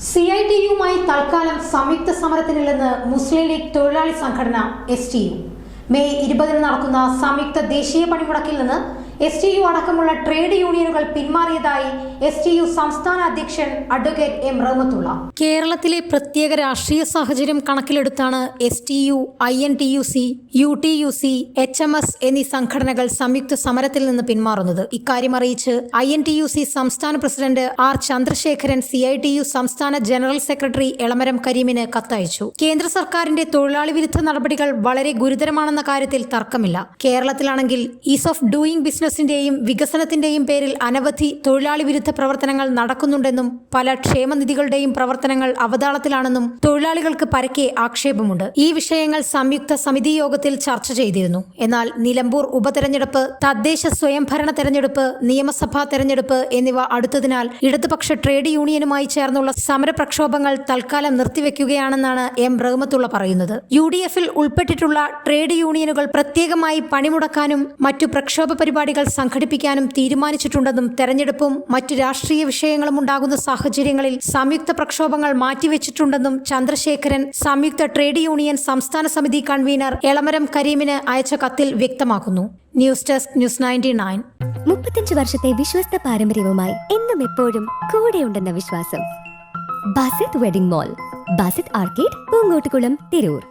C I T യുമായി തൽക്കാലം സംയുക്ത സമരത്തിനില്ലെന്ന് മുസ്ലിം ലീഗ് തൊഴിലാളി സംഘടന എസ് ടി യു. മെയ് ഇരുപതിന് നടക്കുന്ന സംയുക്ത ദേശീയ പണിമുടക്കിൽ നിന്ന് എസ് ടി യു അടക്കമുള്ള ട്രേഡ് യൂണിയനുകൾ പിന്മാറിയതായി എസ് ടി യു സംസ്ഥാന അധ്യക്ഷൻ അഡ്വക്കേറ്റ് എം റഹ്മത്തുള്ള. കേരളത്തിലെ പ്രത്യേക രാഷ്ട്രീയ സാഹചര്യം കണക്കിലെടുത്താണ് S T U I N T U C U T U C H M S എന്നീ സംഘടനകൾ സംയുക്ത സമരത്തിൽ നിന്ന് പിന്മാറുന്നത്. ഇക്കാര്യം അറിയിച്ച് I N T U C സംസ്ഥാന president R Chandrasekharan C I T U സംസ്ഥാന ജനറൽ സെക്രട്ടറി എളമരം കരീമിന് കത്തയച്ചു. കേന്ദ്ര സർക്കാരിന്റെ തൊഴിലാളി വിരുദ്ധ നടപടികൾ വളരെ ഗുരുതരമാണെന്ന കാര്യത്തിൽ തർക്കമില്ല. കേരളത്തിലാണെങ്കിൽ ഈസ് ഓഫ് ഡൂയിങ് ബിസിനസിന്റെയും വികസനത്തിന്റെയും പേരിൽ അനവധി തൊഴിലാളി വിരുദ്ധ പ്രവർത്തനങ്ങൾ നടക്കുന്നുണ്ടെന്നും പല ക്ഷേമനിധികളുടെയും പ്രവർത്തനങ്ങൾ അവതാളത്തിലാണെന്നും തൊഴിലാളികൾക്ക് പരക്കെ ആക്ഷേപമുണ്ട്. ഈ വിഷയങ്ങൾ സംയുക്ത സമിതി യോഗത്തിൽ ചർച്ച ചെയ്തിരുന്നു. എന്നാൽ നിലമ്പൂർ ഉപതെരഞ്ഞെടുപ്പ് തദ്ദേശ സ്വയംഭരണ തെരഞ്ഞെടുപ്പ് നിയമസഭാ തെരഞ്ഞെടുപ്പ് എന്നിവ അടുത്തതിനാൽ ഇടതുപക്ഷ ട്രേഡ് യൂണിയനുമായി ചേർന്നുള്ള സമരപ്രക്ഷോഭങ്ങൾ തൽക്കാലം നിർത്തിവെക്കുകയാണെന്നാണ് എം. റഹ്മത്തുള്ള പറയുന്നത്. യു ഡി എഫിൽ ഉൾപ്പെട്ടിട്ടുള്ള ട്രേഡ് യൂണിയനുകൾ പ്രത്യേകമായി പണിമുടക്കാനും മറ്റു പ്രക്ഷോഭ പരിപാടികൾ സംഘടിപ്പിക്കാനും തീരുമാനിച്ചിട്ടുണ്ടെന്നും തെരഞ്ഞെടുപ്പും മറ്റു രാഷ്ട്രീയ വിഷയങ്ങളും ഉണ്ടാകുന്ന സാഹചര്യങ്ങളിൽ സംയുക്ത പ്രക്ഷോഭങ്ങൾ മാറ്റിവെച്ചിട്ടുണ്ടെന്നും ചന്ദ്രശേഖരൻ സംയുക്ത ട്രേഡ് യൂണിയൻ സംസ്ഥാന സമിതി കൺവീനർ എളമരം കരീമിന് അയച്ച കത്തിൽ വ്യക്തമാക്കുന്നു. News desk news ninety nine. മുപ്പത്തഞ്ച് വർഷത്തെ വിശ്വസ്ത പാരമ്പര്യവുമായി എന്നും എപ്പോഴും കൂടെയുണ്ടെന്ന വിശ്വാസം. Basith wedding mall Basith arcade Poonkottukulam Tirur.